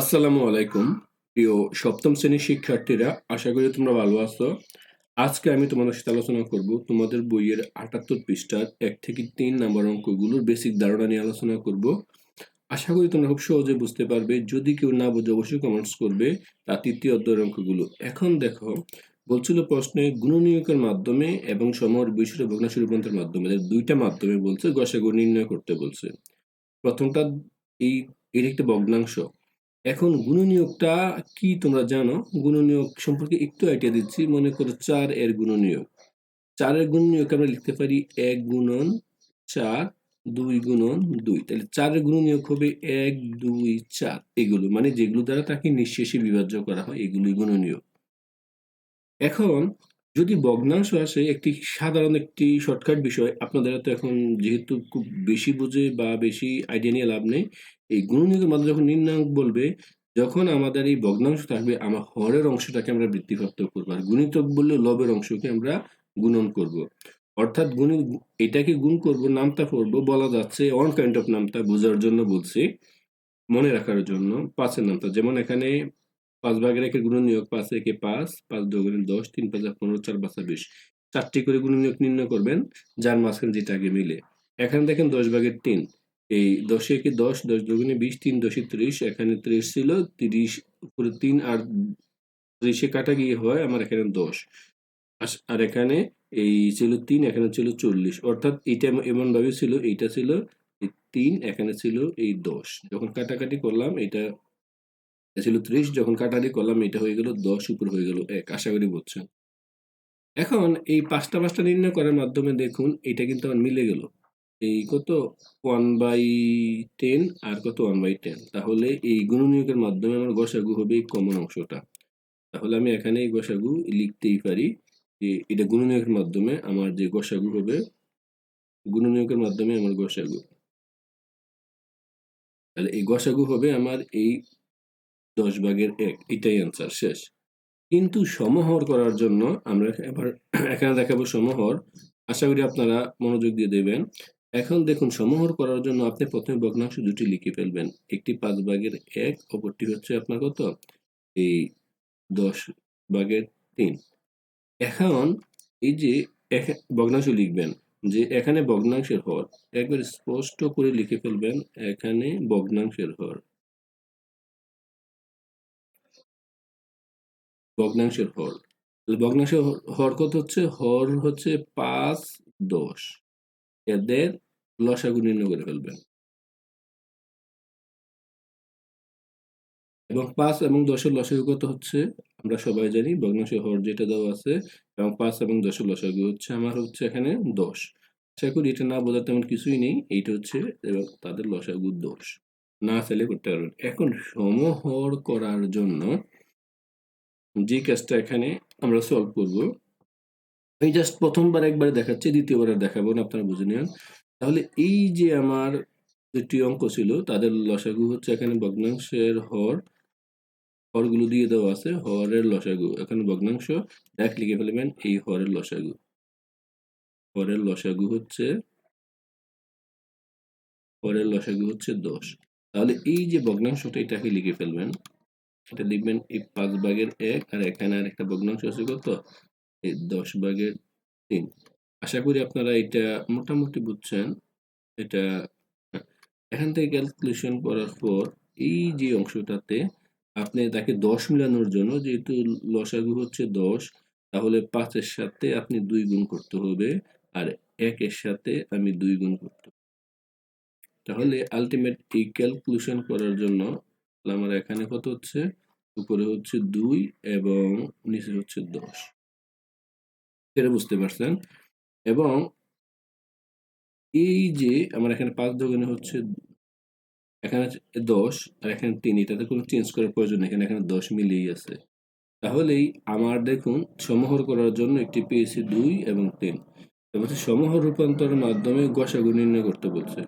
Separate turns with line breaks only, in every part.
আসসালামু আলাইকুম প্রিয় সপ্তম শ্রেণীর শিক্ষার্থীরা আশা করি তোমরা ভালো আছো আজকে আমি তোমাদের সাথে আলোচনা করব তোমাদের বইয়ের আটাত্তর পৃষ্ঠার এক থেকে তিন নাম্বার অঙ্কগুলোর বেসিক ধারণা নিয়ে আলোচনা করব আশা করি তোমরা খুব সহজে বুঝতে পারবে যদি কেউ না বোঝে অবশ্যই কমেন্টস করবে তা তৃতীয় অধ্যয়ের অঙ্কগুলো এখন দেখো বলছিল প্রশ্নে গুণনীয়কের মাধ্যমে এবং সমর বৈশ্ব ভগ্নাশ রূপান্তরের মাধ্যমে দুইটা মাধ্যমে বলছে গসাগর নির্ণয় করতে বলছে প্রথমটা এই এর একটা ভগ্নাংশ এখন গুণনীয়কটা কি তোমরা জানো গুণনীয়ক সম্পর্কে একটু আইডিয়া দিচ্ছি মনে করো চার এর গুণনীয়ক চারের গুণনীয়ক আমরা লিখতে পারি এক গুণন চার দুই গুণন দুই তাহলে চারের গুণনীয়ক হবে এক দুই চার এগুলো মানে যেগুলো দ্বারা তাকে নিঃশেষে বিভাজ্য করা হয় এগুলোই গুণনীয়ক এখন যদি ভগ্নাংশ আসে একটি সাধারণ একটি শর্টকাট বিষয় আপনাদের তো এখন যেহেতু খুব বেশি বুঝে বা বেশি আইডিয়া নিয়ে লাভ নেই এই গুণনীয়কের মাধ্যমে যখন নির্ণায়ক বলবে যখন আমাদের এই ভগ্নাংশ থাকবে আমার হরের অংশটাকে আমরা বৃত্তিপ্রাপ্ত করবো আর গুণিতক বললে লবের অংশকে আমরা গুণন করব। অর্থাৎ গুণিত এটাকে গুণ করব নামতা পড়বো বলা যাচ্ছে অন কাইন্ড অফ নামতা বোঝার জন্য বলছি মনে রাখার জন্য পাঁচের নামতা যেমন এখানে পাঁচ ভাগের একের গুণ নিয়োগ পাঁচ একে পাঁচ পাঁচ দুগুণে দশ তিন পাঁচ পনেরো চার পাঁচ বিশ চারটি করে গুণ নিয়োগ নির্ণয় করবেন যার মাঝখানে যেটা আগে মিলে এখানে দেখেন দশ ভাগের তিন এই দশে একে দশ দশ দুগুণে বিশ তিন দশে ত্রিশ এখানে ত্রিশ ছিল তিরিশ উপরে তিন আর ত্রিশে কাটা গিয়ে হয় আমার এখানে দশ আর এখানে এই ছিল তিন এখানে ছিল চল্লিশ অর্থাৎ এমন এমনভাবে ছিল এইটা ছিল তিন এখানে ছিল এই দশ যখন কাটাকাটি করলাম এটা এটা ছিল ত্রিশ যখন কাটালি করলাম এটা হয়ে গেল দশ উপর হয়ে গেল এক আশা করি বুঝছেন এখন এই পাঁচটা পাঁচটা নির্ণয় করার মাধ্যমে দেখুন এটা কিন্তু আমার মিলে গেল এই কত ওয়ান বাই টেন আর কত ওয়ান বাই টেন তাহলে এই গুণনীয়কের মাধ্যমে আমার গসাগু হবে এই কমন অংশটা তাহলে আমি এখানে এই গসাগু লিখতেই পারি যে এটা গুণনীয়কের মাধ্যমে আমার যে গসাগু হবে গুণনীয়কের মাধ্যমে আমার গসাগু তাহলে এই গসাগু হবে আমার এই দশ ভাগের এক এটাই অ্যান্সার শেষ কিন্তু সমহর করার জন্য আমরা এবার এখানে দেখাবো সমহর আশা করি আপনারা মনোযোগ দিয়ে দেবেন এখন দেখুন সমহর করার জন্য আপনি প্রথমে ভগ্নাংশ দুটি লিখে ফেলবেন একটি পাঁচ ভাগের এক অপরটি হচ্ছে আপনার কত এই দশ ভাগের তিন এখন এই যে ভগ্নাংশ লিখবেন যে এখানে ভগ্নাংশের হর একবার স্পষ্ট করে লিখে ফেলবেন এখানে ভগ্নাংশের হর ভগ্নাংশের হর ভগ্নাংশের হর কত হচ্ছে হর হচ্ছে পাঁচ দশ এদের লসাগু নির্ণয় করে ফেলবেন এবং পাঁচ এবং দশের লসাগু কত হচ্ছে আমরা সবাই জানি ভগ্নাংশের হর যেটা দেওয়া আছে এবং পাঁচ এবং দশের লসাগু হচ্ছে আমার হচ্ছে এখানে দশ আশা করি এটা না বোঝার তেমন কিছুই নেই এইটা হচ্ছে এবং তাদের লসাগু দশ না চাইলে করতে পারবেন এখন সমহর করার জন্য যে কেসটা এখানে আমরা সলভ করব আমি জাস্ট প্রথমবার একবার দেখাচ্ছি দ্বিতীয়বার দেখাবো না আপনারা বুঝে নেন তাহলে এই যে আমার দুটি অঙ্ক ছিল তাদের লসাগু হচ্ছে এখানে ভগ্নাংশের হর হরগুলো দিয়ে দেওয়া আছে হরের লসাগু এখানে ভগ্নাংশ এক লিখে ফেলবেন এই হরের লসাগু হরের লসাগু হচ্ছে হরের লসাগু হচ্ছে দশ তাহলে এই যে ভগ্নাংশটা এটাকে লিখে ফেলবেন এটা লিখবেন এই পাঁচ ভাগের এক আর এখানে আর একটা ভগ্নাংশ আছে কত এই দশ ভাগের তিন আশা করি আপনারা এটা মোটামুটি বুঝছেন এটা হ্যাঁ, এখান থেকে ক্যালকুলেশন করার পর এই যে অংশটাতে আপনি তাকে দশ মিলানোর জন্য যেহেতু লসাগু হচ্ছে দশ তাহলে পাঁচের সাথে আপনি দুই গুণ করতে হবে আর একের সাথে আমি দুই গুণ করতে তাহলে আলটিমেট এই ক্যালকুলেশন করার জন্য আমার এখানে কত হচ্ছে উপরে হচ্ছে দুই এবং নিচে হচ্ছে দশ সেটা বুঝতে পারছেন এবং এই যে আমার এখানে পাঁচ দোকানে হচ্ছে এখানে দশ আর এখানে তিন এটাতে কোনো চেঞ্জ করার প্রয়োজন নেই এখানে এখানে দশ মিলিয়েই আছে তাহলেই আমার দেখুন সমহর করার জন্য একটি পেয়েছি দুই এবং তিন বলছে মানে সমহর রূপান্তরের মাধ্যমে গসাগু নির্ণয় করতে বলছে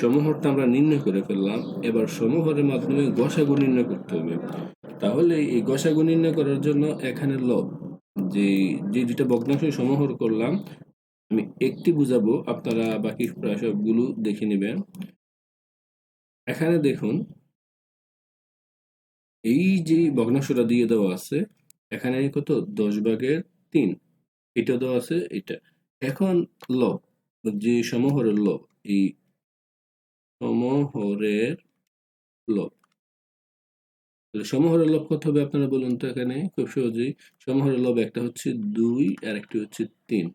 সমহরটা আমরা নির্ণয় করে ফেললাম এবার সমহরের মাধ্যমে গসাগু নির্ণয় করতে হবে তাহলে এই গসাগু নির্ণয় করার জন্য এখানে লব যে যে দুটা ভগ্নাংশ সমহর করলাম আমি একটি বুঝাবো আপনারা বাকি প্রায় সবগুলো দেখে নেবেন এখানে দেখুন এই যে ভগ্নাংশটা দিয়ে দেওয়া আছে এখানে কত দশ ভাগের তিন এটা দেওয়া আছে এটা এখন লব যে সমহরের লব এই সমহরের লব তাহলে সমহরের লব কত হবে আপনারা বলুন তো এখানে খুব সহজেই সমহরের লব একটা হচ্ছে দুই আর একটি হচ্ছে তিন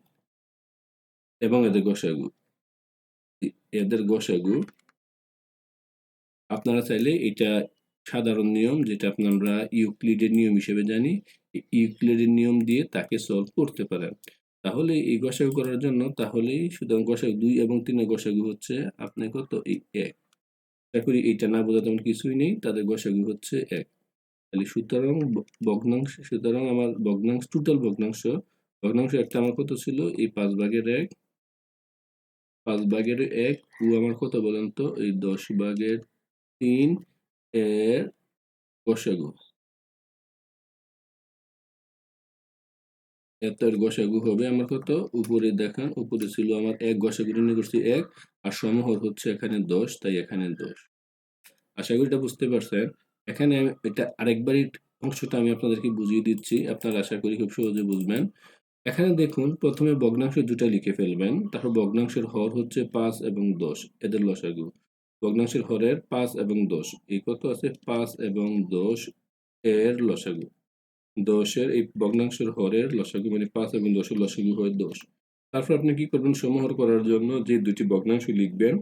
এবং এদের গোসাগু এদের গোসাগু আপনারা চাইলে এটা সাধারণ নিয়ম যেটা আপনারা ইউক্লিডের নিয়ম হিসেবে জানি ইউক্লিডের নিয়ম দিয়ে তাকে সলভ করতে পারেন তাহলে এই গোসাগু করার জন্য তাহলে সুতরাং গোসাগু দুই এবং তিনের গোসাগু হচ্ছে আপনি কত এই এক আশা করি এইটা না বোঝা তেমন কিছুই নেই তাদের গসাগু হচ্ছে এক তাহলে সুতরাং ভগ্নাংশ সুতরাং আমার ভগ্নাংশ টোটাল ভগ্নাংশ ভগ্নাংশ একটা আমার কত ছিল এই পাঁচ ভাগের এক পাঁচ ভাগের এক ও আমার কত বলেন তো এই দশ ভাগের তিন এর গসাগু এতের গসাগু হবে আমার কত উপরে দেখান উপরে ছিল আমার এক গসাগু নির্ণয় করছি এক আর সমহর হচ্ছে এখানে দশ তাই এখানে দশ আশা করি এটা বুঝতে পারছেন এখানে এটা আরেকবারই অংশটা আমি আপনাদেরকে বুঝিয়ে দিচ্ছি আপনারা আশা করি খুব সহজে বুঝবেন এখানে দেখুন প্রথমে ভগ্নাংশ দুটা লিখে ফেলবেন তারপর ভগ্নাংশের হর হচ্ছে পাঁচ এবং দশ এদের লসাগু ভগ্নাংশের হরের পাঁচ এবং দশ এই কত আছে পাঁচ এবং দশ এর লসাগু দশের এই ভগ্নাংশের হরের লসাগু মানে পাঁচ এবং দশের লসাগু হয় দশ তারপর আপনি কি করবেন সমহর করার জন্য যে দুটি ভগ্নাংশ লিখবেন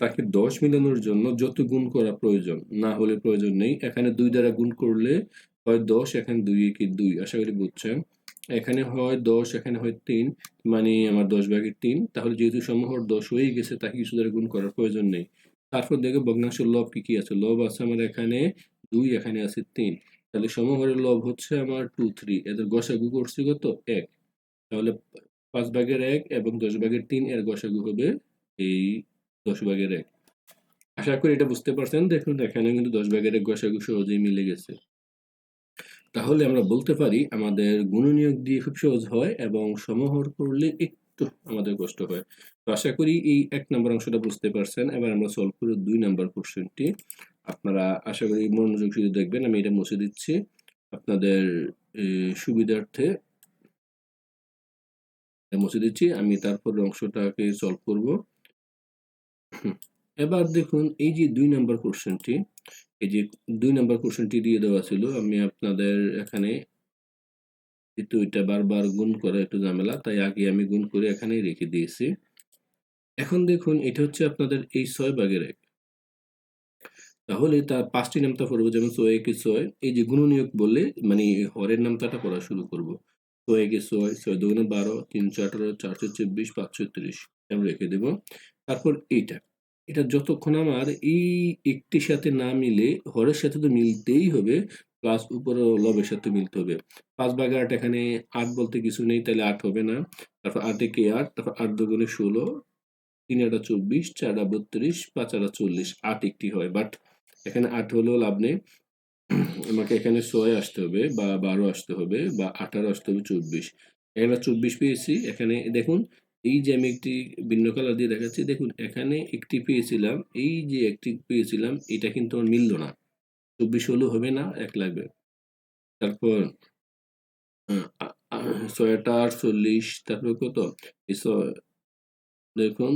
তাকে দশ মিলানোর জন্য যত গুণ করা প্রয়োজন না হলে প্রয়োজন নেই এখানে দুই দ্বারা গুণ করলে হয় দশ এখানে দুই একে দুই আশা করি বুঝছেন এখানে হয় দশ এখানে হয় তিন মানে আমার দশ ভাগের তিন তাহলে যেহেতু সমহর দশ হয়েই গেছে তাকে কিছু দ্বারা গুণ করার প্রয়োজন নেই তারপর দেখো ভগ্নাংশের লব কি কি আছে লব আছে আমার এখানে দুই এখানে আছে তিন তাহলে সমহারের লব হচ্ছে আমার টু থ্রি এদের গসাগু করছি কত এক তাহলে পাঁচ ভাগের এক এবং দশ ভাগের তিন এর গসাগু হবে এই দশ ভাগের এক আশা করি এটা বুঝতে পারছেন দেখুন এখানে কিন্তু দশ ভাগের এক গসাগু সহজেই মিলে গেছে তাহলে আমরা বলতে পারি আমাদের গুণনিয়োগ দিয়ে খুব সহজ হয় এবং সমহর করলে একটু আমাদের কষ্ট হয় তো আশা করি এই এক নম্বর অংশটা বুঝতে পারছেন এবার আমরা সলভ করি দুই নম্বর কোশ্চেনটি আপনারা আশা করি মনোযোগ শুধু দেখবেন আমি এটা মুছে দিচ্ছি আপনাদের সুবিধার্থে মুছে দিচ্ছি আমি তারপর অংশটাকে সলভ করব এবার দেখুন এই যে দুই নম্বর কোশ্চেনটি এই যে দুই নম্বর কোশ্চেনটি দিয়ে দেওয়া ছিল আমি আপনাদের এখানে যেহেতু এটা বারবার গুণ করা একটু ঝামেলা তাই আগে আমি গুণ করে এখানেই রেখে দিয়েছি এখন দেখুন এটা হচ্ছে আপনাদের এই ছয় ভাগের এক তাহলে তার পাঁচটি নামতা পড়বো যেমন সোয়ে কে সোয় এই যে গুণনীয়ক বললে মানে হরের নামতাটা পড়া শুরু করব সোয়ে কে সোয় ছয় দুগুণে বারো তিনশো আঠারো চারশো চব্বিশ পাঁচশো তিরিশ আমরা রেখে দেবো তারপর এইটা এটা যতক্ষণ আমার এই একটির সাথে না মিলে হরের সাথে তো মিলতেই হবে প্লাস উপর লবের সাথে মিলতে হবে পাঁচ ভাগ আট এখানে আট বলতে কিছু নেই তাহলে আট হবে না তারপর আটে কে আট তারপর আট দুগুণে ষোলো তিন আটা চব্বিশ চার আটা বত্রিশ পাঁচ আটা চল্লিশ আট একটি হয় বাট এখানে আট হলেও লাভ নেই আমাকে এখানে ছয় আসতে হবে বা বারো আসতে হবে বা আঠারো আসতে হবে চব্বিশ এখানে চব্বিশ পেয়েছি এখানে দেখুন এই যে আমি একটি ভিন্ন কালার দিয়ে দেখাচ্ছি দেখুন এখানে একটি পেয়েছিলাম এই যে একটি পেয়েছিলাম এটা কিন্তু আমার মিলল না চব্বিশ হলেও হবে না এক লাগবে তারপর হ্যাঁ, ছয়টা আটচল্লিশ তারপর কত দেখুন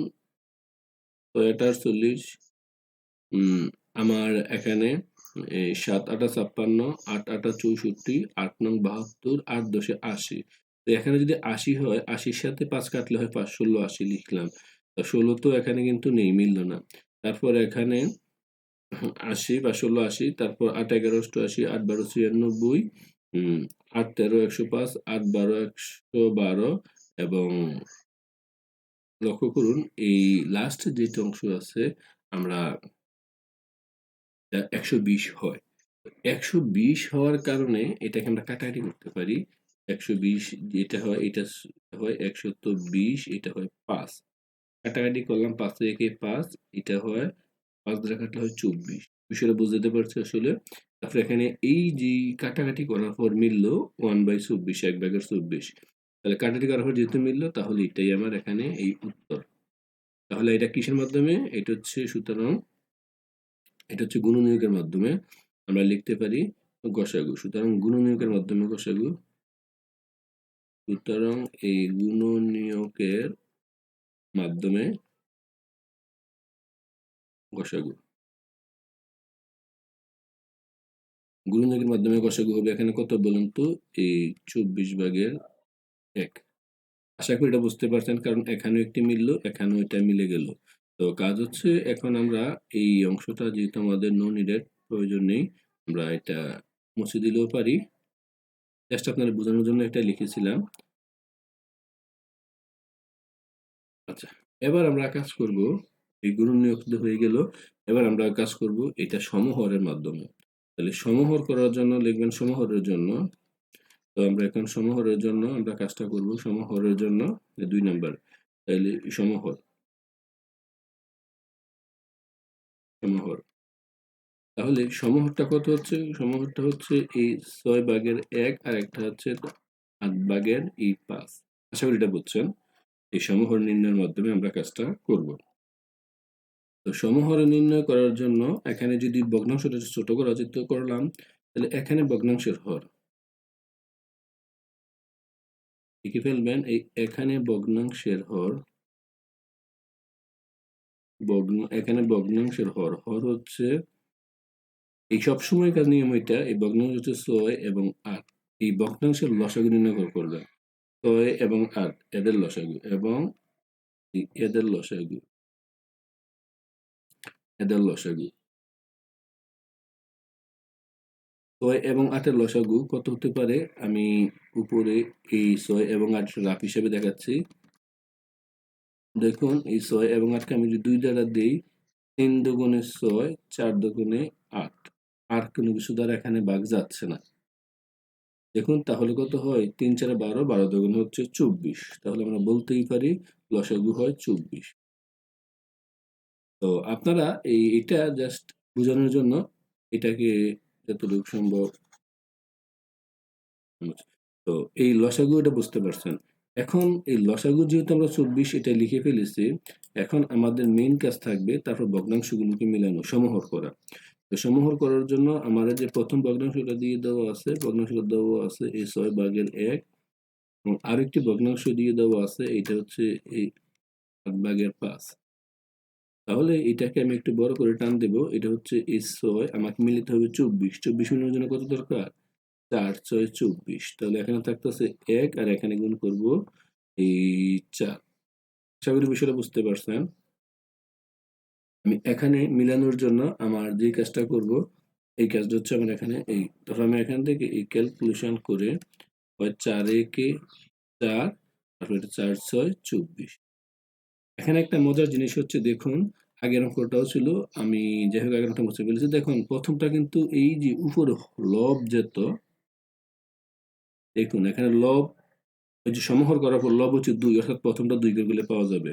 ছয়টা আটচল্লিশ আমার এখানে এই সাত আটা ছাপ্পান্ন আট আটা চৌষট্টি আট নং বাহাত্তর আট দশে আশি তো এখানে যদি আশি হয় আশির সাথে পাঁচ কাটলে হয় পাঁচ ষোলো আশি লিখলাম তো ষোলো তো এখানে কিন্তু নেই মিলল না তারপর এখানে আশি বা ষোলো আশি তারপর আট এগারো অষ্টআশি আট বারো ছিয়ানব্বই আট তেরো একশো পাঁচ আট বারো একশো বারো এবং লক্ষ্য করুন এই লাস্ট যেটা অংশ আছে আমরা একশো বিশ হয় একশো বিশ হওয়ার কারণে এটাকে আমরা কাটাকাটি করতে পারি একশো বিশ যেটা হয় এটা হয় একশো তো বিশ এটা হয় পাঁচ কাটাকাটি করলাম পাঁচ থেকে পাঁচ এটা হয় পাঁচ দ্বারা কাটলে হয় চব্বিশ বিষয়টা বুঝতে পারছি আসলে তারপরে এখানে এই যে কাটাকাটি করার পর মিলল ওয়ান বাই চব্বিশ এক ব্যাগের চব্বিশ তাহলে কাটাকাটি করার পর যেহেতু মিলল তাহলে এটাই আমার এখানে এই উত্তর তাহলে এটা কিসের মাধ্যমে এটা হচ্ছে সুতরাং এটা হচ্ছে গুণনীয়কের মাধ্যমে আমরা লিখতে পারি গসাগু সুতরাং গুণনীয়কের মাধ্যমে গসাগু সুতরাং এই গুণনীয়কের মাধ্যমে গসাগু গুণনীয়কের মাধ্যমে গসাগু হবে এখানে কত বলুন তো এই চব্বিশ ভাগের এক আশা করি এটা বুঝতে পারছেন কারণ এখানেও একটি মিলল এখানেও এটা মিলে গেল তো কাজ হচ্ছে এখন আমরা এই অংশটা যেহেতু আমাদের নো নিডের প্রয়োজন নেই আমরা এটা মুছে দিলেও পারি জাস্ট আপনারা বোঝানোর জন্য এটা লিখেছিলাম আচ্ছা এবার আমরা কাজ করব এই গুরু নিয়োজিত হয়ে গেল এবার আমরা কাজ করব এটা সমহরের মাধ্যমে তাহলে সমহর করার জন্য লিখবেন সমহরের জন্য তো আমরা এখন সমহরের জন্য আমরা কাজটা করব সমহরের জন্য দুই নাম্বার তাহলে সমহর সমহর তাহলে সমহরটা কত হচ্ছে সমহরটা হচ্ছে এই ছয় বাঘের এক আর একটা হচ্ছে আট বাঘের এই পাঁচ আশা করি এটা বুঝছেন এই সমহর নির্ণয়ের মাধ্যমে আমরা কাজটা করব তো সমহর নির্ণয় করার জন্য এখানে যদি ভগ্নাংশটা ছোট করা যেত করলাম তাহলে এখানে ভগ্নাংশের হর লিখে ফেলবেন এই এখানে ভগ্নাংশের হর ভগ্ন এখানে ভগ্নাংশের হর হর হচ্ছে এই সব সময় কাজ নিয়ম এটা এই ভগ্নাংশ হচ্ছে ছয় এবং আট এই ভগ্নাংশের লসাগু নির্ণয় করবে ছয় এবং আট এদের লসাগু এবং এদের লসাগু এদের লসাগু ছয় এবং আটের লসাগু কত হতে পারে আমি উপরে এই ছয় এবং আট রাফ হিসেবে দেখাচ্ছি দেখুন এই ছয় এবং আটকে আমি যদি দুই দ্বারা দিই তিন দুগুণে ছয় চার দুগুণে আট আর কোনো কিছু দ্বারা এখানে বাঘ যাচ্ছে না দেখুন তাহলে কত হয় তিন চারে বারো বারো দুগুণ হচ্ছে চব্বিশ তাহলে আমরা বলতেই পারি লসাগু হয় চব্বিশ তো আপনারা এই এটা জাস্ট বোঝানোর জন্য এটাকে যতটুকু সম্ভব তো এই লসাগু এটা বুঝতে পারছেন এখন এই লসাগু যেহেতু আমরা চব্বিশ এটা লিখে ফেলেছি এখন আমাদের মেইন কাজ থাকবে তারপর ভগ্নাংশগুলোকে মিলানো সমহর করা তো সমহর করার জন্য আমাদের যে প্রথম ভগ্নাংশটা দিয়ে দেওয়া আছে ভগ্নাংশটা দেওয়া আছে এই ছয় বাঘের এক এবং আরেকটি ভগ্নাংশ দিয়ে দেওয়া আছে এটা হচ্ছে এই সাত বাঘের পাঁচ তাহলে এটাকে আমি একটু বড় করে টান দেব এটা হচ্ছে এই ছয় আমাকে মিলিতে হবে চব্বিশ চব্বিশ মিনিটের জন্য কত দরকার চার ছয় চব্বিশ তাহলে এখানে থাকতেছে এক আর এখানে গুণ করব এই চার আশা বিষয়টা বুঝতে পারছেন আমি এখানে মিলানোর জন্য আমার যে কাজটা করব এই কাজটা হচ্ছে আমার এখানে এই ধরো আমি এখান থেকে এই ক্যালকুলেশন করে হয় চার একে চার তারপরে চার ছয় চব্বিশ এখানে একটা মজার জিনিস হচ্ছে দেখুন আগের অঙ্কটাও ছিল আমি যাই হোক আগের অঙ্কটা মুছে ফেলেছি দেখুন প্রথমটা কিন্তু এই যে উপরে লব যেত দেখুন এখানে লব ওই যে সমহর করার পর লব হচ্ছে দুই অর্থাৎ প্রথমটা দুই করে পাওয়া যাবে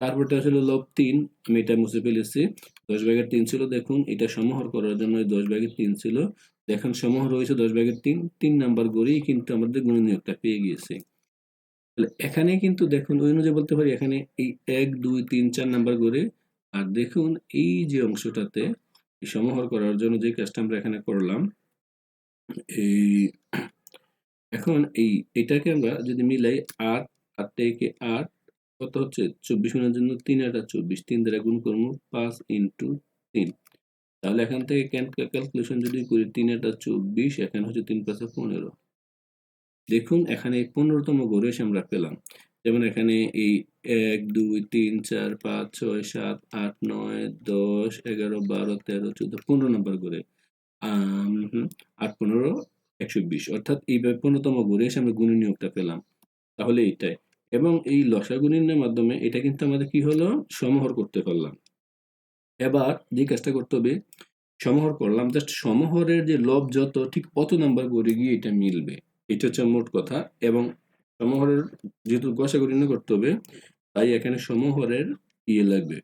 তারপরটা আসলে লব তিন আমি এটা মুছে ফেলেছি দশ ভাগের তিন ছিল দেখুন এটা সমহর করার জন্য দশ ভাগের তিন ছিল দেখুন সমহর রয়েছে দশ ভাগের তিন তিন নাম্বার গড়েই কিন্তু আমাদের গুণনীয়কটা পেয়ে গিয়েছে তাহলে এখানে কিন্তু দেখুন ওই অনুযায়ী বলতে পারি এখানে এই এক দুই তিন চার নাম্বার গড়ে আর দেখুন এই যে অংশটাতে সমহর করার জন্য যে কাজটা আমরা এখানে করলাম এই এখন এই এটাকে আমরা যদি মিলাই আট আট থেকে আট কত হচ্ছে চব্বিশ গুণের জন্য তিন আটা চব্বিশ তিন দ্বারা গুণ করবো পাঁচ ইন্টু তিন তাহলে এখান থেকে ক্যালকুলেশন যদি করি তিন আটা চব্বিশ এখানে হচ্ছে তিন পাঁচে পনেরো দেখুন এখানে পনেরোতম গড়েস আমরা পেলাম যেমন এখানে এই এক দুই তিন চার পাঁচ ছয় সাত আট নয় দশ এগারো বারো তেরো চোদ্দ পনেরো নম্বর করে আট পনেরো একশো বিশ অর্থাৎ এই পূর্ণতম গুণে এসে আমরা গুণের নিয়োগটা পেলাম তাহলে এইটাই এবং এই লসা নির্ণয়ের মাধ্যমে এটা কিন্তু আমাদের কি হলো সমহর করতে পারলাম এবার যে কাজটা করতে হবে সমহর করলাম জাস্ট সমহরের যে লব যত ঠিক কত নাম্বার গড়ে গিয়ে এটা মিলবে এটা হচ্ছে মোট কথা এবং সমহরের যেহেতু গসা নির্ণয় করতে হবে তাই এখানে সমহরের ইয়ে লাগবে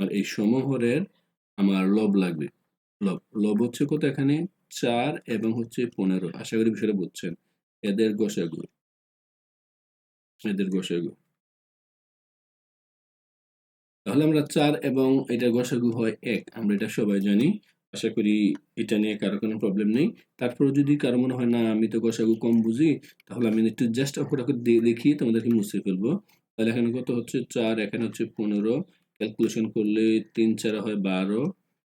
আর এই সমহরের আমার লব লাগবে লব হচ্ছে কত এখানে চার এবং হচ্ছে পনেরো আশা করি বিষয়টা বুঝছেন এদের গোসাগু এদের গোসাগু তাহলে আমরা চার এবং এটা গোসাগু হয় এক আমরা এটা সবাই জানি আশা করি এটা নিয়ে কারো কোনো প্রবলেম নেই তারপরে যদি কারো মনে হয় না আমি তো গোসাগু কম বুঝি তাহলে আমি একটু জাস্ট অপরা দেখি তোমাদেরকে মুছে ফেলবো তাহলে এখানে কত হচ্ছে চার এখানে হচ্ছে পনেরো ক্যালকুলেশন করলে তিন চার হয় বারো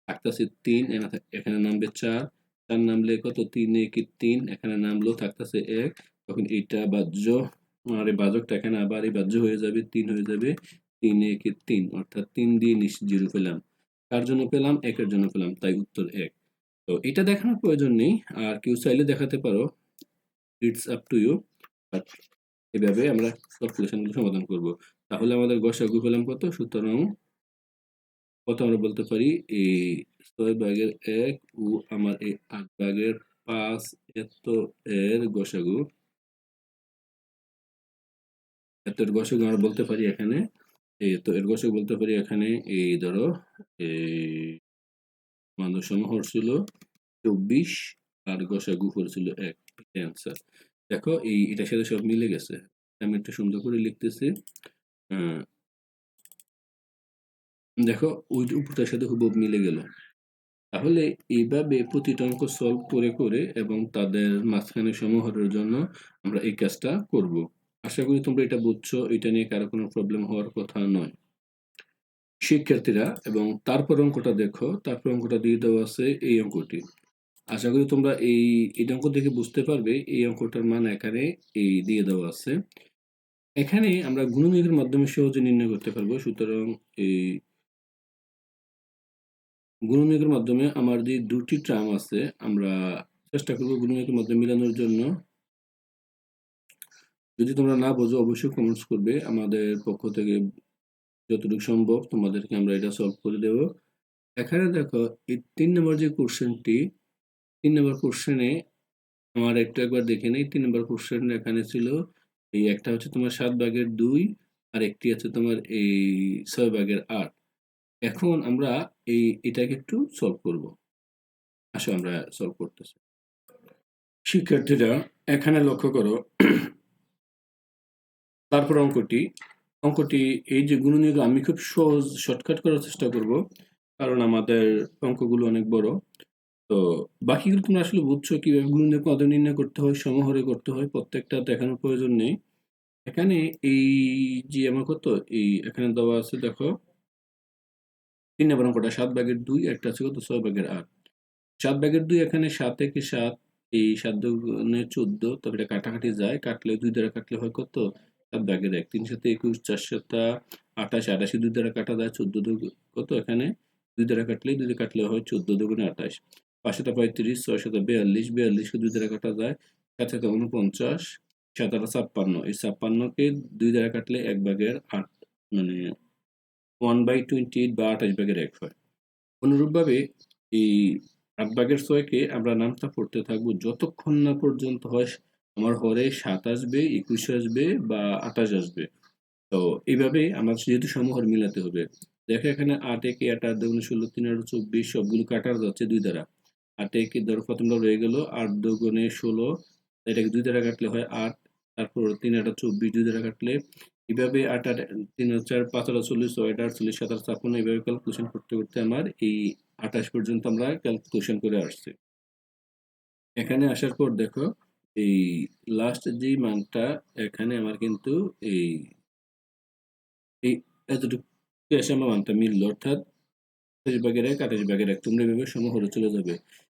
থাকতেছে তিন এখানে নামবে চার চার নামলে কত তিন একে তিন এখানে নামলেও থাকতেছে এক তখন এইটা বাহ্য আর এই বাজকটা এখানে আবার এই বাহ্য হয়ে যাবে তিন হয়ে যাবে তিন একে তিন অর্থাৎ তিন দিয়ে নিশ জিরো পেলাম কার জন্য পেলাম একের জন্য পেলাম তাই উত্তর এক তো এটা দেখানোর প্রয়োজন নেই আর কেউ চাইলে দেখাতে পারো it's up to you but এভাবে আমরা সব সলিউশনগুলো সমাধান করব তাহলে আমাদের গসাগু পেলাম কত সুতরাং কত আমরা বলতে পারি এই ছয় ভাগের এক ও আমার এই আট ভাগের পাঁচ এত এর গোসাগু এত এর গোসাগু আমরা বলতে পারি এখানে এই তো এর গোসাগু বলতে পারি এখানে এই ধরো এই মানুষ সমূহ হচ্ছিল চব্বিশ আর গোসাগু হয়েছিল এক অ্যান্সার দেখো এই এটার সাথে সব মিলে গেছে আমি একটু সুন্দর করে লিখতেছি দেখো ওই উপরটার সাথে হুবহু মিলে গেল তাহলে এইভাবে প্রতিটা অঙ্ক সলভ করে করে এবং তাদের মাঝখানে সমাহারের জন্য আমরা এই কাজটা করব আশা করি তোমরা এটা বুঝছো এটা নিয়ে কারো কোনো প্রবলেম হওয়ার কথা নয় শিক্ষার্থীরা এবং তারপর অঙ্কটা দেখো তারপর অঙ্কটা দিয়ে দেওয়া আছে এই অঙ্কটি আশা করি তোমরা এই এই অঙ্ক দেখে বুঝতে পারবে এই অঙ্কটার মান এখানে এই দিয়ে দেওয়া আছে এখানে আমরা গুণনীয়কের মাধ্যমে সহজে নির্ণয় করতে পারবো সুতরাং এই গুণনীয়কের মাধ্যমে আমার যে দুটি ট্রাম আছে আমরা চেষ্টা করবো গুণনীয়কের মাধ্যমে মিলানোর জন্য যদি তোমরা না বোঝো অবশ্যই কমেন্টস করবে আমাদের পক্ষ থেকে যতটুকু সম্ভব তোমাদেরকে আমরা এটা সলভ করে দেব এখানে দেখো এই তিন নম্বর যে কোশ্চেনটি তিন নম্বর কোশ্চেনে আমার একটু একবার দেখে নেই তিন নম্বর কোশ্চেন এখানে ছিল এই একটা হচ্ছে তোমার সাত ভাগের দুই আর একটি আছে তোমার এই ছয় ভাগের আট এখন আমরা এই এটাকে একটু সলভ করব আসো আমরা সলভ করতেছি শিক্ষার্থীরা এখানে লক্ষ্য করো তারপর অঙ্কটি অঙ্কটি এই যে গুণনীয়গুলো আমি খুব সহজ শর্টকাট করার চেষ্টা করব কারণ আমাদের অঙ্কগুলো অনেক বড় তো বাকিগুলো তোমরা আসলে বুঝছো কীভাবে গুণনীয় পদ নির্ণয় করতে হয় সমহরে করতে হয় প্রত্যেকটা দেখানোর প্রয়োজন নেই এখানে এই যে আমার কত এই এখানে দেওয়া আছে দেখো তিন নম্বর অঙ্কটা সাত ভাগের দুই একটা আছে কত ছয় ভাগের আট সাত ভাগের দুই এখানে সাত একে সাত এই সাত দুগুণে চোদ্দ তবে এটা কাটাকাটি যায় কাটলে দুই দ্বারা কাটলে হয় কত সাত ভাগের এক তিন সাথে একুশ চার সাতটা আঠাশ আঠাশে দুই দ্বারা কাটা যায় চোদ্দ দু কত এখানে দুই দ্বারা কাটলে দুই দ্বারা কাটলে হয় চোদ্দ দুগুণে আঠাশ পাঁচশোটা পঁয়ত্রিশ ছয় শত বিয়াল্লিশ বিয়াল্লিশকে দুই দ্বারা কাটা যায় সাত সাথে উনপঞ্চাশ সাত আটা ছাপ্পান্ন এই ছাপ্পান্নকে দুই দ্বারা কাটলে এক ভাগের আট মানে ওয়ান বাই টোয়েন্টি এইট বা আঠাশ ভাগের এক হয় অনুরূপভাবে এই আট ভাগের ছয়কে আমরা নামতা পড়তে থাকবো যতক্ষণ না পর্যন্ত হয় আমার হরে সাত আসবে একুশ আসবে বা আঠাশ আসবে তো এইভাবে আমার যেহেতু সমহর মিলাতে হবে দেখো এখানে আট একে আট আট দুগুণ ষোলো তিন আট চব্বিশ সবগুলো কাটার যাচ্ছে দুই দ্বারা আট একে ধরো প্রথমটা রয়ে গেল আট দুগুণে ষোলো এটাকে দুই দ্বারা কাটলে হয় আট তারপর তিন আটা চব্বিশ দুই দ্বারা কাটলে এভাবে আটার তিন হাজার পাঁচ চল্লিশ ছয় আট চল্লিশ সাতাশ ছাপ্পান্ন এইভাবে ক্যালকুলেশন করতে করতে আমার এই আঠাশ পর্যন্ত আমরা ক্যালকুলেশন করে আসছি এখানে আসার পর দেখো এই লাস্ট যে মানটা এখানে আমার কিন্তু এই এই এতটুকু এসে আমার মানটা মিলল অর্থাৎ আঠাশ ভাগের এক আঠাশ ভাগের এক তোমরা এভাবে সমহরে চলে যাবে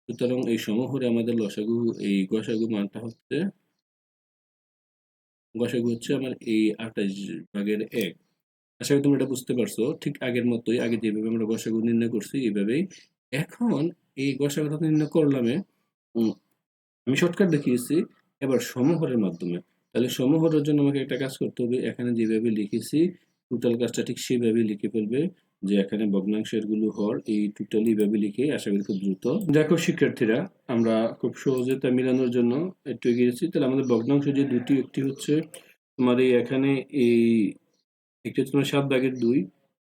সুতরাং এই সমহরে আমাদের লসাগু এই গসাগু মানটা হচ্ছে গসাগু হচ্ছে আমার এই আঠাশ ভাগের এক আশা করি তুমি এটা বুঝতে পারছো ঠিক আগের মতোই আগে যেভাবে আমরা গসাগু নির্ণয় করছি এইভাবেই এখন এই গসাগুটা নির্ণয় করলামে আমি শর্টকাট দেখিয়েছি এবার সমহরের মাধ্যমে তাহলে সমহরের জন্য আমাকে একটা কাজ করতে হবে এখানে যেভাবে লিখেছি টোটাল কাজটা ঠিক সেভাবেই লিখে ফেলবে যে এখানে ভগ্নাংশের গুলো হর এই টোটালি ভাবে লিখে আশা করি খুব দ্রুত দেখো শিক্ষার্থীরা আমরা খুব সহজে তা মিলানোর জন্য একটু এগিয়েছি তাহলে আমাদের ভগ্নাংশ যে দুটি একটি হচ্ছে তোমার এই এখানে এই একটি হচ্ছে তোমার সাত ভাগের দুই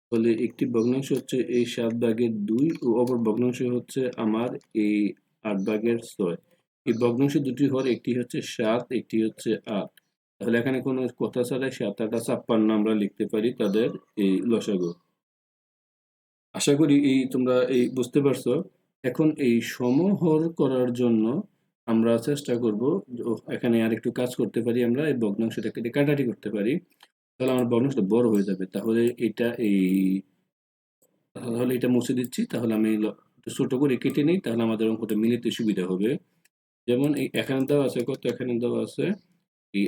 ফলে একটি ভগ্নাংশ হচ্ছে এই সাত ভাগের দুই ও অপর ভগ্নাংশ হচ্ছে আমার এই আট ভাগের ছয় এই ভগ্নাংশ দুটি হর একটি হচ্ছে সাত একটি হচ্ছে আট তাহলে এখানে কোনো কথা ছাড়াই সাত আটা ছাপ্পান্ন আমরা লিখতে পারি তাদের এই লসাগু আশা করি এই তোমরা এই বুঝতে পারছো এখন এই সমহর করার জন্য আমরা চেষ্টা করব এখানে আর একটু কাজ করতে পারি আমরা এই কেটে কাটাটি করতে পারি তাহলে আমার ভগ্নাংশটা বড় হয়ে যাবে তাহলে এটা এই তাহলে এটা মুছে দিচ্ছি তাহলে আমি ছোট করে কেটে নিই তাহলে আমাদের অঙ্কটা মিলিতে সুবিধা হবে যেমন এই এখানে দেওয়া আছে কত এখানে দেওয়া আছে এই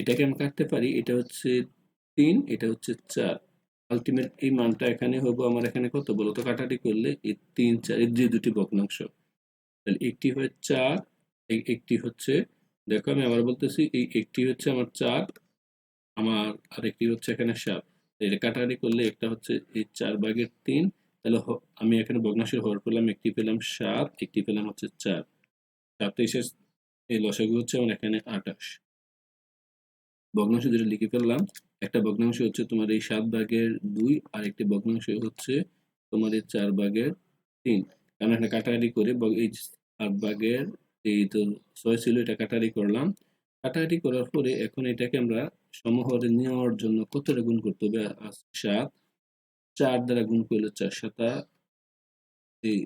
এটাকে আমি কাটতে পারি এটা হচ্ছে তিন এটা হচ্ছে চার আলটিমেট এই মানটা এখানে হবো আমার এখানে কত বলো তো কাটাটি করলে এই তিন চার এর যে দুটি ভগ্নাংশ তাহলে একটি হয় চার একটি হচ্ছে দেখো আমি আবার বলতেছি এই একটি হচ্ছে আমার চার আমার একটি হচ্ছে এখানে সাত এটা কাটাটি করলে একটা হচ্ছে এই চার ভাগের তিন তাহলে আমি এখানে ভগ্নাংশের হর পেলাম একটি পেলাম সাত একটি পেলাম হচ্ছে চার এসে এই লসাগু হচ্ছে আমার এখানে আটাশ ভগ্নাংশ যেটা লিখে ফেললাম একটা ভগ্নাংশ হচ্ছে তোমার এই সাত ভাগের দুই আর একটি ভগ্নাংশ হচ্ছে তোমার এই চার ভাগের তিন কারণ একটা কাটাকাটি করে এই সাত ভাগের এই তো ছয় ছিল এটা কাটারি করলাম কাটাকাটি করার পরে এখন এটাকে আমরা সমহরে নেওয়ার জন্য কতটা গুণ করতে হবে সাত চার দ্বারা গুণ করলে চার সাতা এই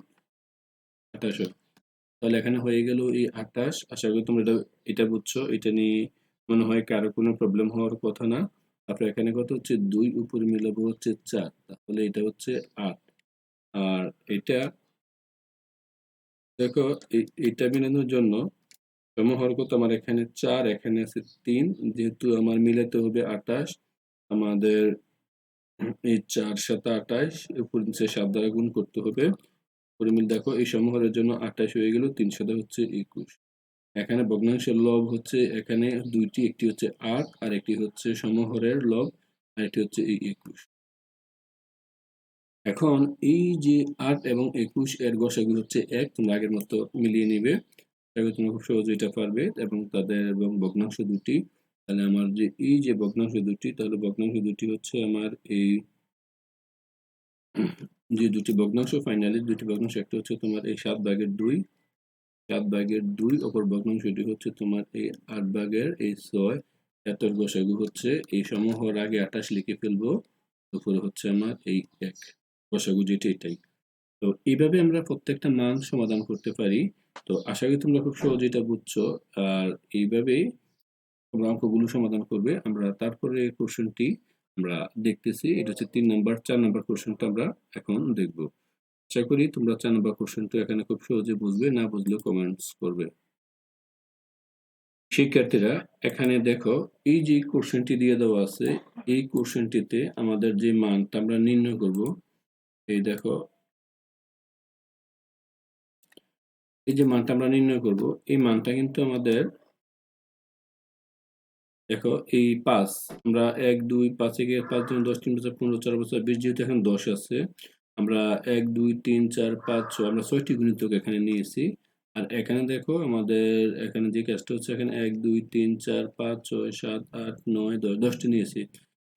আঠাশ তাহলে এখানে হয়ে গেল এই আঠাশ আশা করি তোমরা এটা এটা বুঝছো এটা নিয়ে মনে হয় কারো কোনো প্রবলেম হওয়ার কথা না তারপরে এখানে কত হচ্ছে দুই উপরে মিলাবো হচ্ছে চার তাহলে এটা হচ্ছে আট আর এটা দেখো এটা মিলানোর জন্য সমহর কত আমার এখানে চার এখানে আছে তিন যেহেতু আমার মিলাতে হবে আটাশ আমাদের এই চার সাত আটাশ উপর নিচে সাত দ্বারা গুণ করতে হবে পরিমিল দেখো এই সমহরের জন্য আটাশ হয়ে গেল তিন সাথে হচ্ছে একুশ এখানে ভগ্নাংশের লব হচ্ছে এখানে দুইটি একটি হচ্ছে আট আর একটি হচ্ছে সমহরের লব আর একটি হচ্ছে এই একুশ এখন এই যে আট এবং একুশ এর গসাগু হচ্ছে এক তোমরা আগের মতো মিলিয়ে নিবে তাহলে তোমরা খুব সহজে এটা পারবে এবং তাদের এবং ভগ্নাংশ দুটি তাহলে আমার যে এই যে ভগ্নাংশ দুটি তাহলে ভগ্নাংশ দুটি হচ্ছে আমার এই যে দুটি ভগ্নাংশ ফাইনালি দুটি ভগ্নাংশ একটা হচ্ছে তোমার এই সাত ভাগের দুই চার ভাগের দুই অপর ভগ্নাংশটি হচ্ছে তোমার এই আট ভাগের এই ছয় এতর গোসাগু হচ্ছে এই সমূহর আগে আঠাশ লিখে ফেলবো তারপরে হচ্ছে আমার এই এক গোসাগু যেটি এটাই তো এইভাবে আমরা প্রত্যেকটা মান সমাধান করতে পারি তো আশা করি তোমরা খুব সহজে এটা বুঝছো আর এইভাবেই তোমরা অঙ্কগুলো সমাধান করবে আমরা তারপরে কোশ্চেনটি আমরা দেখতেছি এটা হচ্ছে তিন নম্বর চার নাম্বার কোশ্চেনটা আমরা এখন দেখবো আশা করি তোমরা চান বা কোশ্চেনটা এখানে খুব সহজে বুঝবে না বুঝলে কমেন্টস করবে শিক্ষার্থীরা এখানে দেখো এই যে কোশ্চেনটি দিয়ে দেওয়া আছে এই কোশ্চেনটিতে আমাদের যে মানটা আমরা নির্ণয় করব এই দেখো এই যে মানটা আমরা নির্ণয় করব এই মানটা কিন্তু আমাদের দেখো এই পাঁচ আমরা এক দুই পাঁচে গিয়ে পাঁচ দশ তিন বছর পনেরো চার বছর বিশ যেহেতু এখন দশ আছে আমরা এক দুই তিন চার পাঁচ ছ আমরা ছয়টি গুণিতক এখানে নিয়েছি আর এখানে দেখো আমাদের এখানে যে কাজটা হচ্ছে এখানে এক দুই তিন চার পাঁচ ছয় সাত আট নয় দশ দশটি নিয়েছি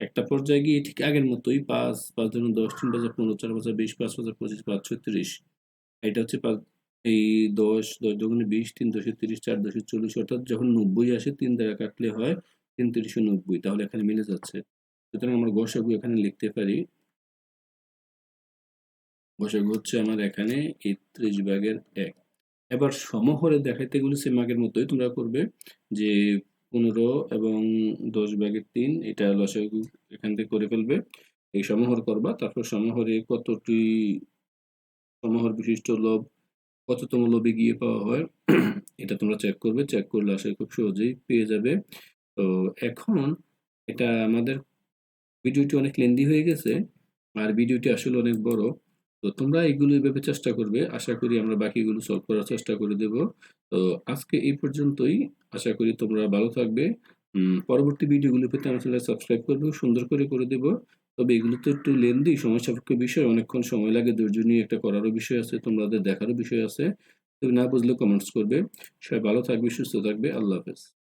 একটা পর্যায়ে গিয়ে ঠিক আগের মতোই পাঁচ পাঁচ ধরুন দশ তিন পাঁচ পনেরো চার পাঁচ বিশ পাঁচ পাঁচ পঁচিশ পাঁচ ছত্রিশ এটা হচ্ছে পাঁচ এই দশ দশ দোকানে বিশ তিন দশে তিরিশ চার দশে চল্লিশ অর্থাৎ যখন নব্বই আসে তিন দ্বারা কাটলে হয় তিন তিরিশে নব্বই তাহলে এখানে মিলে যাচ্ছে সুতরাং আমরা গোসাগু এখানে লিখতে পারি বসা হচ্ছে আমার এখানে এই ত্রিশ ভাগের এক এবার সমহরে দেখাইতে গেলে সেম আগের মতোই তোমরা করবে যে পনেরো এবং দশ ভাগের তিন এটা লসাগু এখান থেকে করে ফেলবে এই সমহর করবা তারপর সমহরে কতটি সমহর বিশিষ্ট লোভ কততম লোভে গিয়ে পাওয়া হয় এটা তোমরা চেক করবে চেক করলে আসলে খুব সহজেই পেয়ে যাবে তো এখন এটা আমাদের ভিডিওটি অনেক লেন্দি হয়ে গেছে আর ভিডিওটি আসলে অনেক বড় তো তোমরা এগুলো এভাবে চেষ্টা করবে আশা করি আমরা বাকিগুলো সলভ করার চেষ্টা করে দেব তো আজকে এই পর্যন্তই আশা করি তোমরা ভালো থাকবে পরবর্তী ভিডিওগুলো পেতে আমার চ্যানেল সাবস্ক্রাইব করবে সুন্দর করে করে দেব তবে এগুলো তো একটু লেন্দি সময় সাপেক্ষ বিষয় অনেকক্ষণ সময় লাগে ধৈর্য নিয়ে একটা করারও বিষয় আছে তোমাদের দেখারও বিষয় আছে তুমি না বুঝলে কমেন্টস করবে সবাই ভালো থাকবে সুস্থ থাকবে আল্লাহ হাফেজ